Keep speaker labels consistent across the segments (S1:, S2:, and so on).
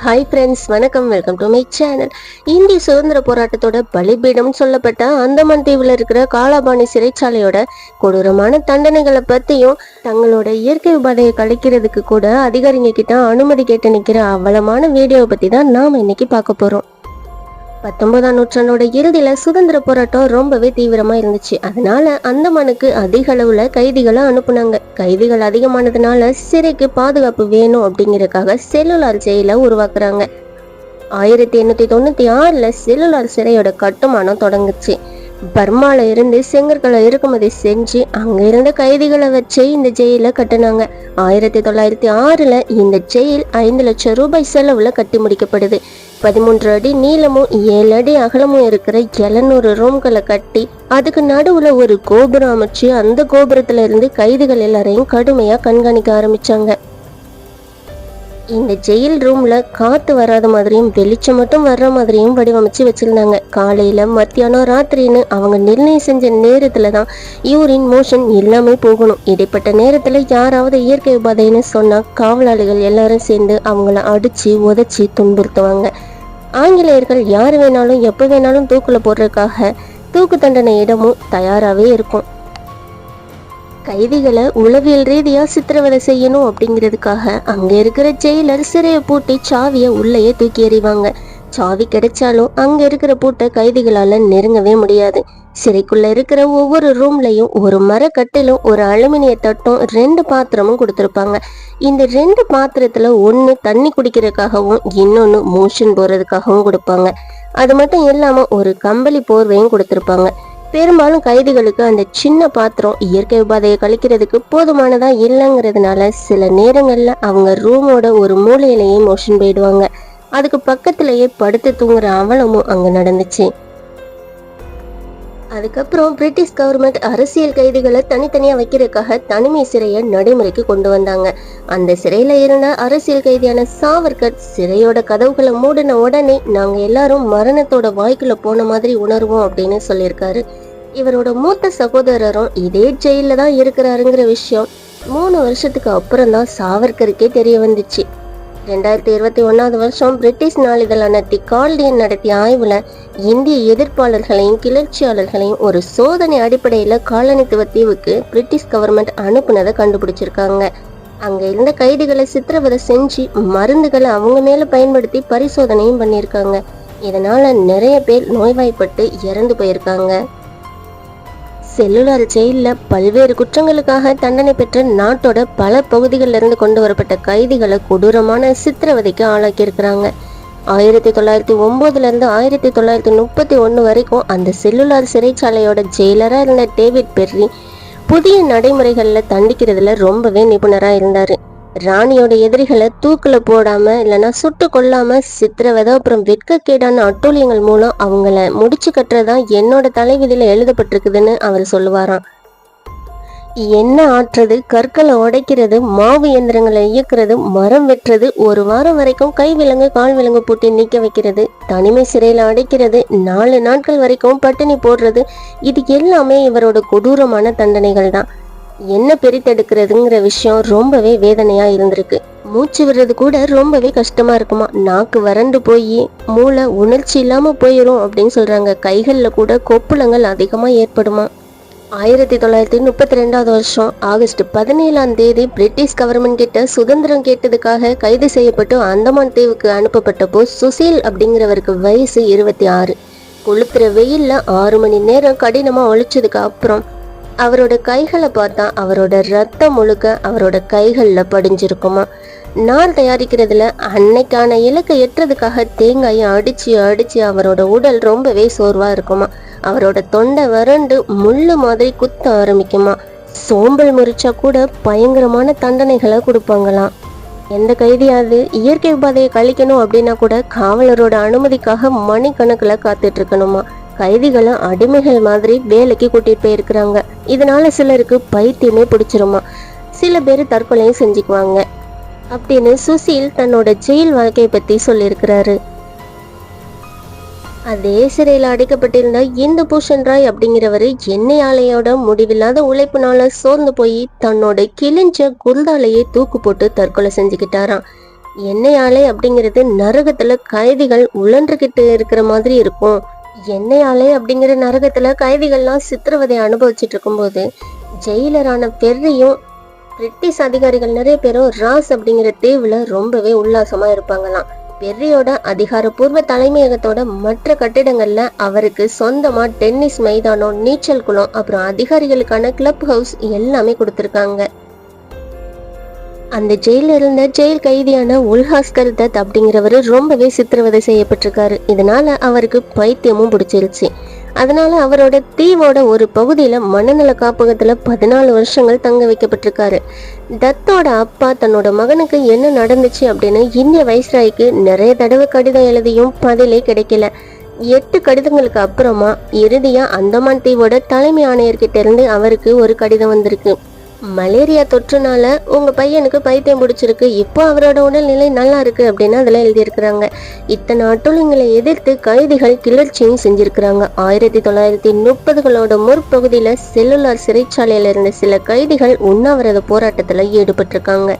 S1: Hi friends வணக்கம். Welcome to my channel இந்திய சுதந்திர போராட்டத்தோட பலிபீடம் சொல்லப்பட்ட அந்தமான் தீவில் இருக்கிற காலாபாணி சிறைச்சாலையோட கொடூரமான தண்டனைகளை பற்றியும் தங்களோட இயற்கை உபாதையை கழிக்கிறதுக்கு கூட அதிகாரிங்க கிட்ட அனுமதி கேட்டு நிற்கிற அவலமான வீடியோவை பற்றி தான் நாம் இன்னைக்கு பார்க்க போகிறோம் பத்தொன்பதாம் நூற்றாண்டோட இறுதியில சுதந்திர போராட்டம் ரொம்பவே தீவிரமா இருந்துச்சு. அதனால அந்தமானுக்கு அதிக அளவுல கைதிகளை அனுப்புனாங்க. கைதிகள் அதிகமானதுனால சிறைக்கு பாதுகாப்பு வேணும் அப்படிங்கறதுக்காக செல்லுலார் ஜெயில உருவாக்குறாங்க. ஆயிரத்தி எண்ணூத்தி தொண்ணூத்தி ஆறுல செல்லுலார் சிறையோட கட்டுமானம் தொடங்குச்சு. பர்மால இருந்து செங்கற்களை இறக்குமதி செஞ்சு அங்க இருந்த கைதிகளை வச்சு இந்த ஜெயில கட்டினாங்க. ஆயிரத்தி தொள்ளாயிரத்தி ஆறுல இந்த ஜெயில் ஐந்து லட்சம் ரூபாய் செலவுல கட்டி முடிக்கப்படுது. பதிமூன்று அடி நீளமும் ஏழு அடி அகலமும் இருக்கிற எழுநூறு ரூம்களை கட்டி அதுக்கு நடுவுல ஒரு கோபுரம் அமைச்சு அந்த கோபுரத்துல இருந்து கைதிகள் எல்லாரையும் கடுமையா கண்காணிக்க ஆரம்பிச்சாங்க. இந்த ஜெயில் ரூம்ல காத்து வராத மாதிரியும் வெளிச்சம் மட்டும் வர்ற மாதிரியும் வடிவமைச்சு வச்சிருந்தாங்க. காலையில மத்தியானம் ராத்திரின்னு அவங்க நிர்ணயம் செஞ்ச நேரத்துல தான் யூரின் மோஷன் எல்லாமே போகணும். இடைப்பட்ட நேரத்துல யாராவது இயற்கை உபாதைன்னு சொன்னா காவலாளிகள் எல்லாரும் சேர்ந்து அவங்கள அடிச்சு உதைச்சி துன்புறுத்துவாங்க. ஆங்கிலேயர்கள் யார் வேணாலும் எப்போ வேணாலும் தூக்குல போடுறதுக்காக தூக்கு தண்டனை இடமும் தயாராகவே இருக்கும். கைதிகளை உளவியல் ரீதியா சித்திரவதை செய்யணும் அப்படிங்கிறதுக்காக அங்க இருக்கிற ஜெயிலர் சிறையை பூட்டி சாவியை உள்ளேயே தூக்கி எறிவாங்க. சாவி கிடைச்சாலும் அங்க இருக்கிற பூட்டை கைதிகளால நெருங்கவே முடியாது. சிறைக்குள்ள இருக்கிற ஒவ்வொரு ரூம்லையும் ஒரு மரக்கட்டிலும் ஒரு அலுமினிய தட்டும் ரெண்டு பாத்திரமும் கொடுத்துருப்பாங்க. இந்த ரெண்டு பாத்திரத்துல ஒன்று தண்ணி குடிக்கிறதுக்காகவும் இன்னொன்று மோஷன் போறதுக்காகவும் கொடுப்பாங்க. அது மட்டும் இல்லாம ஒரு கம்பளி போர்வையும் கொடுத்துருப்பாங்க. பெரும்பாலும் கைதிகளுக்கு அந்த சின்ன பாத்திரம் இயற்கை உபாதையை கழிக்கிறதுக்கு போதுமானதா இல்லைங்கிறதுனால சில நேரங்கள்ல அவங்க ரூமோட ஒரு மூலையிலேயே மோஷன் போயிடுவாங்க. அதுக்கு பக்கத்திலேயே படுத்து தூங்குற அவலமும் அங்க நடந்துச்சு. அதுக்கப்புறம் பிரிட்டிஷ் கவர்மெண்ட் அரசியல் கைதிகளை தனித்தனியா வைக்கிறதுக்காக தனிமை சிறையை நடைமுறைக்கு கொண்டு வந்தாங்க. அந்த சிறையில இருந்த அரசியல் கைதியான சாவர்கர் சிறையோட கதவுகளை மூடின உடனே நாங்க எல்லாரும் மரணத்தோட வாய்க்குள்ள போன மாதிரி உணர்வோம் அப்படின்னு சொல்லியிருக்காரு. இவரோட மூத்த சகோதரரும் இதே ஜெயில தான் இருக்கிறாருங்கிற விஷயம் மூணு வருஷத்துக்கு அப்புறம் தான் சாவர்கருக்கே தெரிய வந்துச்சு. ரெண்டாயிரத்தி இருபத்தி ஒன்னாவது வருஷம் பிரிட்டிஷ் நாளிதழான தி கால்டியன் நடத்திய ஆய்வுல இந்திய எதிர்ப்பாளர்களையும் கிளர்ச்சியாளர்களையும் ஒரு சோதனை அடிப்படையில காலனித்துவ தீவுக்கு பிரிட்டிஷ் கவர்மெண்ட் அனுப்புனதை கண்டுபிடிச்சிருக்காங்க. அங்க இருந்த கைதிகளை சித்திரவதை செஞ்சு மருந்துகளை அவங்க மேல பயன்படுத்தி பரிசோதனையும் பண்ணியிருக்காங்க. இதனால நிறைய பேர் நோய்வாய்ப்பட்டு இறந்து போயிருக்காங்க. செல்லுலார் ஜெயில்ல பல்வேறு குற்றங்களுக்காக தண்டனை பெற்ற நாட்டோட பல பகுதிகளில் இருந்து கொண்டு வரப்பட்ட கைதிகளை கொடூரமான சித்திரவதைக்கு ஆளாக்கியிருக்கிறாங்க. ஆயிரத்தி தொள்ளாயிரத்தி ஒம்போதுலேருந்து ஆயிரத்தி தொள்ளாயிரத்தி முப்பத்தி ஒன்று வரைக்கும் அந்த செல்லுலார் சிறைச்சாலையோட ஜெயிலராக இருந்த டேவிட் பெர்ரி புதிய நடைமுறைகளில் தண்டிக்கிறதுல ரொம்பவே நிபுணராக இருந்தார். ராணியோட எதிரிகளை தூக்குல போடாம இல்லைன்னா சுட்டு கொல்லாம சித்திரவதை அப்புறம் வெட்கக்கேடான அட்டூழியங்கள் மூலம் அவங்கள முடிச்சு கட்டுறதா என்னோட தலைவிதியில எழுதப்பட்டிருக்குதுன்னு அவர் சொல்லுவாராம். என்ன ஆற்றுறது கற்களை உடைக்கிறது மாவு இயந்திரங்களை இயக்குறது மரம் வெட்டுறது ஒரு வாரம் வரைக்கும் கை விலங்கு கால் விலங்கு பூட்டி நிற்க வைக்கிறது தனிமை சிறையில அடைக்கிறது நாலு நாட்கள் வரைக்கும் பட்டினி போடுறது இது எல்லாமே இவரோட கொடூரமான தண்டனைகள் தான் என்ன பிரித்தெடுக்கிறதுங்கிற விஷயம் ரொம்பவே வேதனையா இருந்திருக்கு. மூச்சு விடுறது கூட ரொம்பவே கஷ்டமா இருக்குமா? நாக்கு வறண்டு போய் மூளை உணர்ச்சி இல்லாம போயிடும் அப்படின்னு சொல்றாங்க. கைகளில் கூட கொப்புளங்கள் அதிகமா ஏற்படுமா? ஆயிரத்தி தொள்ளாயிரத்தி முப்பத்தி ரெண்டாவது வருஷம் ஆகஸ்ட் பதினேழாம் தேதி பிரிட்டிஷ் கவர்மெண்ட் கிட்ட சுதந்திரம் கேட்டதுக்காக கைது செய்யப்பட்டு அந்தமான் தீவுக்கு அனுப்பப்பட்டப்போ சுசீல் அப்படிங்கிறவருக்கு வயசு இருபத்தி ஆறு. கொளுத்துற வெயில்ல ஆறு மணி நேரம் கடினமா ஒழிச்சதுக்கு அப்புறம் அவரோட கைகளை பார்த்தா அவரோட ரத்தம் முழுக்க அவரோட கைகளில் படிஞ்சிருக்குமா? நார் தயாரிக்கிறதுல அன்னைக்கான இலக்கை எட்டுறதுக்காக தேங்காயை அடிச்சு அடிச்சு அவரோட உடல் ரொம்பவே சோர்வா இருக்குமா? அவரோட தொண்டை வறண்டு முள்ளு மாதிரி குத்த ஆரம்பிக்குமா? சோம்பல் முறிச்சா கூட பயங்கரமான தண்டனைகளை கொடுப்பாங்களாம். எந்த கைதியாவது இயற்கை உபாதையை கழிக்கணும் அப்படின்னா கூட காவலரோட அனுமதிக்காக மணிக்கணக்கில் காத்துட்டு இருக்கணுமா? கைதிகளை அடிமைகள் மாதிரி வேலைக்கு கூட்டிட்டு போயிருக்கிறாங்க. இதனால சிலருக்கு பைத்தியமே பிடிச்சிருமா. சில பேர் தற்கொலையும் செஞ்சுக்குவாங்க. அப்படின்னு சுசீல் தன்னோட ஜெயில் வாழ்க்கையை பத்தி சொல்லியிருக்கிறாரு. அதே சிறையில் அடைக்கப்பட்டிருந்த இந்த பூஷன் ராய் அப்படிங்கிறவர் எண்ணெய் ஆலையோட முடிவில்லாத உழைப்புனால சோர்ந்து போய் தன்னோட கிழிஞ்ச குர்தாலையே தூக்கு போட்டு தற்கொலை செஞ்சுக்கிட்டாராம். எண்ணெய் ஆலை அப்படிங்கிறது நரகத்துல கைதிகள் உழன்றுகிட்டு இருக்கிற மாதிரி இருக்கும். என்னையாலே அப்படிங்கிற நரகத்துல கைதிகள்லாம் சித்திரவதை அனுபவிச்சுட்டு இருக்கும்போது ஜெயிலரான பெர்ரியும் பிரிட்டிஷ் அதிகாரிகள் நிறைய பேரும் ராஸ் அப்படிங்கிற தீவுல ரொம்பவே உல்லாசமா இருப்பாங்களாம். பெர்ரியோட அதிகாரப்பூர்வ தலைமையகத்தோட மற்ற கட்டிடங்கள்ல அவருக்கு சொந்தமா டென்னிஸ் மைதானம் நீச்சல் குளம் அப்புறம் அதிகாரிகளுக்கான கிளப் ஹவுஸ் எல்லாமே கொடுத்துருக்காங்க. அந்த ஜெயில இருந்த ஜெயில் கைதியான உல்ஹாஸ்கர் தத் அப்படிங்கிறவரு ரொம்பவே சித்திரவதை செய்யப்பட்டிருக்காரு. இதனால அவருக்கு பைத்தியமும் பிடிச்சிருச்சு. அதனால அவரோட தீவோட ஒரு பகுதியில மனநல காப்பகத்துல பதினாலு வருஷங்கள் தங்க வைக்கப்பட்டிருக்காரு. தத்தோட அப்பா தன்னோட மகனுக்கு என்ன நடந்துச்சு அப்படின்னு இந்திய வைஸ்ராய்க்கு நிறைய தடவை கடிதம் எழுதியும் பதிலே கிடைக்கல. எட்டு கடிதங்களுக்கு அப்புறமா இறுதியா அந்தமான் தீவோட தலைமை ஆணையர்கிட்ட இருந்து அவருக்கு ஒரு கடிதம் வந்திருக்கு. மலேரியா தொற்றுனால உங்கள் பையனுக்கு பைத்தியம் பிடிச்சிருக்கு. இப்போ அவரோட உடல்நிலை நல்லா இருக்கு அப்படின்னு அதெல்லாம் எழுதியிருக்கிறாங்க. இத்தனை அட்டுழியங்களை எதிர்த்து கைதிகள் கிளர்ச்சியும் செஞ்சிருக்கிறாங்க. ஆயிரத்தி தொள்ளாயிரத்தி முப்பதுகளோட முற்பகுதியில் செல்லுலார் சிறைச்சாலையில் இருந்த சில கைதிகள் உண்ணாவிரத போராட்டத்தில் ஈடுபட்டிருக்காங்க.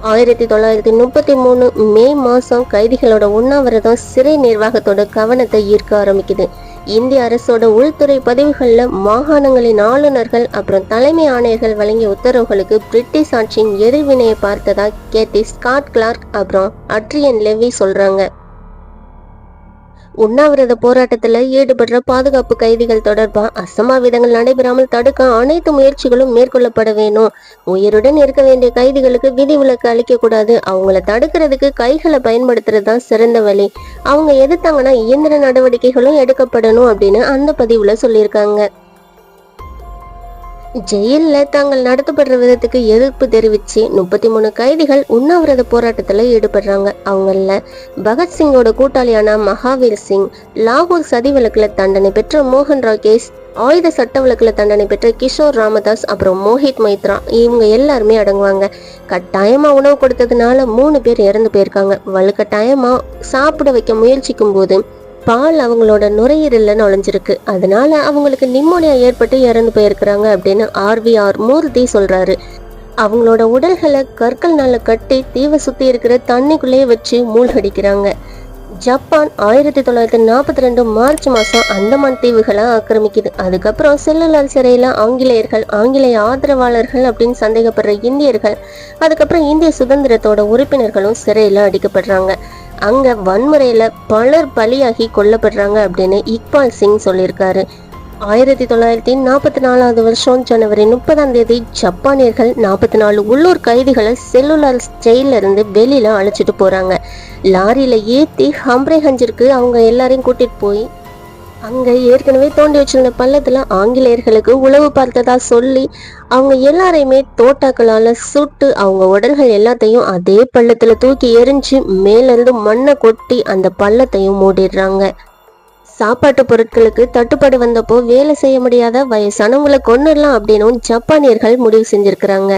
S1: ஆயிரத்தி தொள்ளாயிரத்தி முப்பத்தி மூணு மே மாதம் கைதிகளோட உண்ணாவிரதம் சிறை நிர்வாகத்தோட கவனத்தை ஈர்க்க ஆரம்பிக்குது. இந்திய அரசோட உள்துறை பதவிகளில் மாகாணங்களின் ஆளுநர்கள் அப்புறம் தலைமை ஆணையர்கள் வழங்கிய உத்தரவுகளுக்கு பிரிட்டிஷ் ஆட்சியின் எதிர்வினையை பார்த்ததா கேத்தி ஸ்காட் கிளார்க் அப்புறம் அட்ரியன் லெவி சொல்றாங்க. உண்ணாவிரத போராட்டத்தில் ஈடுபடுற பாதுகாப்பு கைதிகள் தொடர்பா அசம்பாவிதங்கள் நடைபெறாமல் தடுக்க அனைத்து முயற்சிகளும் மேற்கொள்ளப்பட வேணும். உயிருடன் இருக்க வேண்டிய கைதிகளுக்கு விதிவிலக்கு அளிக்க கூடாது. அவங்கள தடுக்கிறதுக்கு கைகளை பயன்படுத்துறது தான் சிறந்த வழி. அவங்க எதிர்த்தாங்கன்னா இயந்திர நடவடிக்கைகளும் எடுக்கப்படணும் அப்படின்னு அந்த பதிவுல சொல்லியிருக்காங்க. ஜெயிலில் தாங்கள் நடத்தப்படுற விதத்துக்கு எதிர்ப்பு தெரிவித்து முப்பத்தி மூணு கைதிகள் உண்ணாவிரத போராட்டத்தில் ஈடுபடுறாங்க. அவங்கள பகத்சிங்கோட கூட்டாளியான மகாவீர் சிங் லாகூர் சதி விளக்கில் தண்டனை பெற்ற மோகன் ராகேஷ் ஆயுத சட்ட விளக்கில் தண்டனை பெற்ற கிஷோர் ராமதாஸ் அப்புறம் மோஹித் மைத்ரா இவங்க எல்லாருமே அடங்குவாங்க. கட்டாயமாக உணவு கொடுத்ததுனால மூணு பேர் இறந்து போயிருக்காங்க. வலுக்கட்டாயமாக சாப்பிட வைக்க முயற்சிக்கும் போது பால் அவங்களோட நுரையீரல்ல நுழைஞ்சிருக்கு. அதனால அவங்களுக்கு நிம்மோனியா ஏற்பட்டு இறந்து போயிருக்கிறாங்க அப்படின்னு ஆர்விஆர் மூர்த்தி சொல்றாரு. அவங்களோட உடல்களை கற்கள்னால கட்டி தீவை சுத்தி இருக்கிற தண்ணிக்குள்ளேயே வச்சு மூழ்கடிக்கிறாங்க. ஜப்பான் ஆயிரத்தி தொள்ளாயிரத்தி நாற்பத்தி ரெண்டு மார்ச் மாதம் அந்தமான் தீவுகளை ஆக்கிரமிக்குது. அதுக்கப்புறம் செல்லுலார் சிறையில் ஆங்கிலேயர்கள் ஆங்கிலேய ஆதரவாளர்கள் அப்படின்னு சந்தேகப்படுற இந்தியர்கள் அதுக்கப்புறம் இந்திய சுதந்திரத்தோட உறுப்பினர்களும் சிறையில் அடிக்கப்படுறாங்க. அங்க வன்முறையில பலர் பலியாகி கொல்லப்படுறாங்க அப்படின்னு இக்பால் சிங் சொல்லியிருக்காரு. ஆயிரத்தி தொள்ளாயிரத்தி நாற்பத்தி நாலாவது வருஷம் ஜனவரி முப்பதாம் தேதி ஜப்பானியர்கள் நாற்பத்தி நாலு உள்ளூர் கைதிகளை செல்லுலார் ஜெயில இருந்து வெளியில அழைச்சிட்டு போறாங்க. லாரியில ஏத்தி ஹம்ரேஹஞ்சிற்கு அவங்க எல்லாரையும் கூட்டிட்டு போய் அங்கே ஏற்கனவே தோண்டி வச்சிருந்த பள்ளத்தில் ஆங்கிலேயர்களுக்கு உளவு பார்த்ததா சொல்லி அவங்க எல்லாரையுமே தோட்டாக்களால் சுட்டு அவங்க உடல்கள் எல்லாத்தையும் அதே பள்ளத்தில் தூக்கி எரிஞ்சு மேலேருந்து மண்ணை கொட்டி அந்த பள்ளத்தையும் மூடிடுறாங்க. சாப்பாட்டு பொருட்களுக்கு தட்டுப்பாடு வந்தப்போ வேலை செய்ய முடியாத வயசானவங்களை கொண்டுடலாம் அப்படின்னு ஜப்பானியர்கள் முடிவு செஞ்சிருக்கிறாங்க.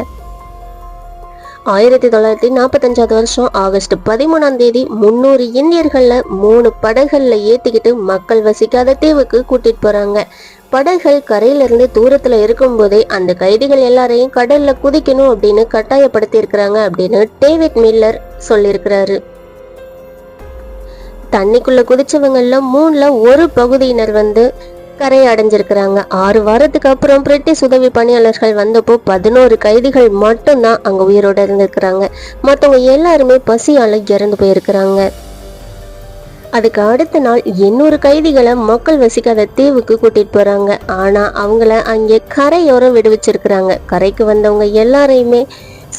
S1: ஆயிரத்தி தொள்ளாயிரத்தி நாற்பத்தஞ்சாவது வருஷம் ஆகஸ்ட் பதிமூணாம் தேதி முன்னூறு இந்தியர்களில் மூணு படகுகளில் ஏற்றிக்கிட்டு மக்கள் வசிக்காத தீவுக்கு கூட்டிட்டு போறாங்க. படகுகள் கரையிலிருந்து தூரத்தில் இருக்கும்போதே அந்த கைதிகள் எல்லாரையும் கடல்ல குதிக்கணும் அப்படின்னு கட்டாயப்படுத்தியிருக்கிறாங்க அப்படின்னு டேவிட் மில்லர் சொல்லியிருக்கிறாரு. தண்ணிக்குள்ளே குதிச்சவங்கள்ல மூணில் ஒரு பகுதியினர் வந்து கரையை அடைஞ்சிருக்கிறாங்க. ஆறு வாரத்துக்கு அப்புறம் பிரிட்டிஷ் உதவி பணியாளர்கள் வந்தப்போ பதினோரு கைதிகள் மட்டும்தான் அங்கே உயிரோட இருந்திருக்கிறாங்க. மற்றவங்க எல்லாருமே பசியால் இறந்து போயிருக்கிறாங்க. அதுக்கு அடுத்த நாள் எண்ணூறு கைதிகளை மக்கள் வசிக்காத தீவுக்கு கூட்டிட்டு போறாங்க. ஆனா அவங்கள அங்கே கரையோரம் விடுவிச்சிருக்கிறாங்க. கரைக்கு வந்தவங்க எல்லாரையுமே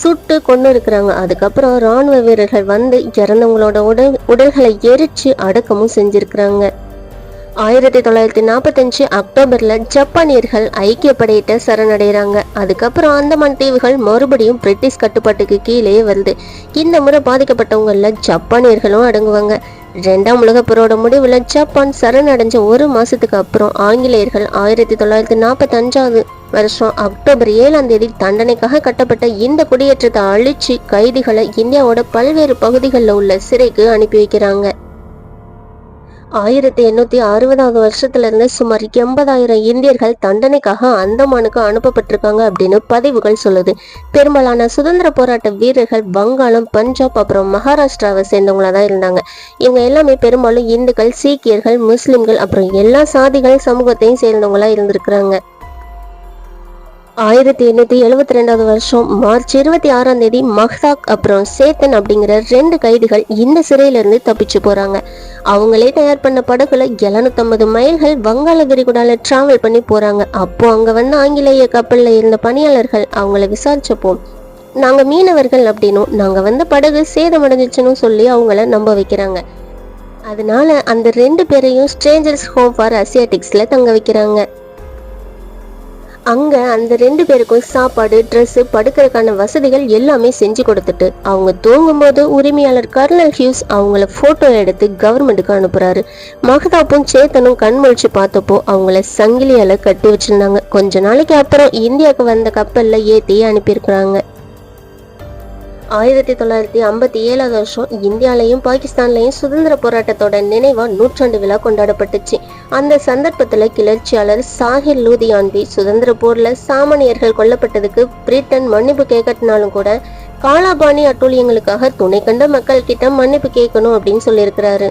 S1: சுட்டு கொண்டு இருக்கிறாங்க அதுக்கப்புறம் ராணுவ வீரர்கள் வந்து இறந்தவங்களோட உடல் உடல்களை எரிச்சு அடக்கமும் செஞ்சிருக்கிறாங்க. ஆயிரத்தி தொள்ளாயிரத்தி நாற்பத்தஞ்சு அக்டோபர்ல ஜப்பானியர்கள் ஐக்கிய படையிட்ட சரணடைகிறாங்க. அதுக்கப்புறம் அந்தமான் தீவுகள் மறுபடியும் பிரிட்டிஷ் கட்டுப்பாட்டுக்கு கீழே வருது. இந்த முறை பாதிக்கப்பட்டவங்கள ஜப்பானியர்களும் அடங்குவாங்க. ரெண்டாம் உலகப் போரோட முடிவில் ஜப்பான் சரணடைஞ்ச ஒரு மாதத்துக்கு அப்புறம் ஆங்கிலேயர்கள் ஆயிரத்தி தொள்ளாயிரத்தி நாற்பத்தஞ்சாவது வருஷம் அக்டோபர் ஏழாம் தேதி தண்டனைக்காக கட்டப்பட்ட இந்த குடியேற்றத்தை அழிச்சு கைதிகளை இந்தியாவோட பல்வேறு பகுதிகளில் உள்ள சிறைக்கு அனுப்பி வைக்கிறாங்க. ஆயிரத்தி எண்ணூத்தி அறுபதாவது வருஷத்துல இருந்து சுமார் எண்பதாயிரம் இந்தியர்கள் தண்டனைக்காக அந்தமானுக்கு அனுப்பப்பட்டிருக்காங்க அப்படின்னு பதிவுகள் சொல்லுது. பெரும்பாலான சுதந்திர போராட்ட வீரர்கள் வங்காளம் பஞ்சாப் அப்புறம் மகாராஷ்டிராவை சேர்ந்தவங்களா தான் இருந்தாங்க. இவங்க எல்லாமே பெரும்பாலும் இந்துக்கள் சீக்கியர்கள் முஸ்லிம்கள் அப்புறம் எல்லா சாதிகள் சமூகத்தையும் சேர்ந்தவங்களா இருந்திருக்கிறாங்க. ஆயிரத்தி எண்ணூற்றி எழுபத்தி ரெண்டாவது வருஷம் மார்ச் இருபத்தி ஆறாம் தேதி மஹ்தாக் அப்புறம் சேத்தன் அப்படிங்கிற ரெண்டு கைதிகள் இந்த சிறையிலிருந்து தப்பிச்சு போகிறாங்க அவங்களே தயார் பண்ண படகுல எழுநூத்தம்பது மைல்கள் வங்காள விரிகுடால டிராவல் பண்ணி போகிறாங்க அப்போ அங்கே வந்து ஆங்கிலேய கப்பலில் இருந்த பணியாளர்கள் அவங்கள விசாரிச்சப்போ நாங்கள் மீனவர்கள் அப்படின்னும் நாங்கள் வந்த படகு சேதமடைஞ்சிச்சுன்னு சொல்லி அவங்கள நம்ப வைக்கிறாங்க. அதனால அந்த ரெண்டு பேரையும் ஸ்ட்ரேஞ்சர்ஸ் ஹோம் ஃபார் அசியாட்டிக்ஸில் தங்க வைக்கிறாங்க. அங்க அந்த ரெண்டு பேருக்கும் சாப்பாடு ட்ரெஸ் படுக்கிறதுக்கான வசதிகள் எல்லாமே செஞ்சு கொடுத்துட்டு அவங்க தூங்கும்போது உரிமையாளர் கர்னல் ஹியூஸ் அவங்கள போட்டோ எடுத்து கவர்மெண்ட்டுக்கு அனுப்புறாரு. மகதாப்பும் சேத்தனும் கண்மொழிச்சு பார்த்தப்போ அவங்கள சங்கிலியால கட்டி வச்சிருந்தாங்க. கொஞ்ச நாளைக்கு அப்புறம் இந்தியாவுக்கு வந்த கப்பல்ல ஏத்தி அனுப்பியிருக்கிறாங்க. ஆயிரத்தி தொள்ளாயிரத்தி ஐம்பத்தி ஏழாவது வருஷம் இந்தியாலையும் பாகிஸ்தான்லையும் சுதந்திர போராட்டத்தோட நினைவா நூற்றாண்டு விழா கொண்டாடப்பட்டுச்சு. அந்த சந்தர்ப்பத்துல கிளர்ச்சியாளர் சாஹிர் லூதியான்வி சுதந்திர போர்ல சாமானியர்கள் கொல்லப்பட்டதுக்கு பிரிட்டன் மன்னிப்பு கேட்கட்டினாலும் கூட காலாபாணி அட்டூழியங்களுக்காக துணை கண்ட மக்கள் கிட்ட மன்னிப்பு கேட்கணும் அப்படின்னு சொல்லியிருக்கிறாரு.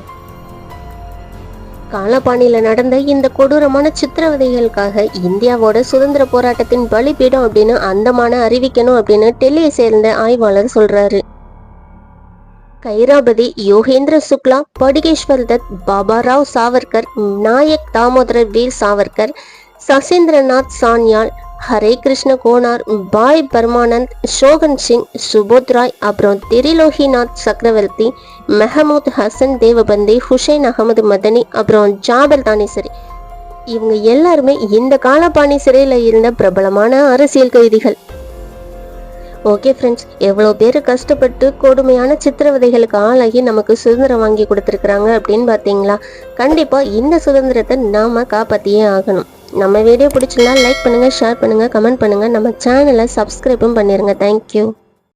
S1: காலப்பாணியில் நடந்த இந்த கொடூரமான சித்திரவதைகளுக்காக இந்தியாவோட சுதந்திர போராட்டத்தின் பலிபீடம் அப்படின்னு அந்தமான அறிவிக்கணும் அப்படின்னு டெல்லியை சேர்ந்த ஆய்வாளர் சொல்றாரு. கைராபதி யோகேந்திர சுக்லா படுகேஸ்வர் தத் பாபாராவ் சாவர்கர் நாயக் தாமோதர வீர் சாவர்கர் சசேந்திரநாத் சான்யால் ஹரே கிருஷ்ண கோனார் பாய் பர்மானந்த் ஷோகன் சிங் சுபோத் ராய் அப்புறம் திரிலோகிநாத் சக்கரவர்த்தி மெஹமூத் ஹசன் தேவபந்தி ஹுசைன் அகமது மதனி அப்புறம் ஜாபர் தானேசரி. இவங்க எல்லாருமே இந்த காலப்பாணி சிறையில் இருந்த பிரபலமான அரசியல் கைதிகள். ஓகே ஃப்ரெண்ட்ஸ் எவ்வளோ பேர் கஷ்டப்பட்டு கொடுமையான சித்திரவதைகளுக்கு ஆளாகி நமக்கு சுதந்திரம் வாங்கி கொடுத்துருக்குறாங்க அப்படின்னு பார்த்தீங்களா? கண்டிப்பாக இந்த சுதந்திரத்தை நாம் காப்பாற்றியே ஆகணும். நம்ம வீடியோ பிடிச்சிருந்தா லைக் பண்ணுங்கள் ஷேர் பண்ணுங்கள் கமெண்ட் பண்ணுங்கள் நம்ம சேனலை சப்ஸ்கிரைபும் பண்ணிடுங்க தேங்க்யூ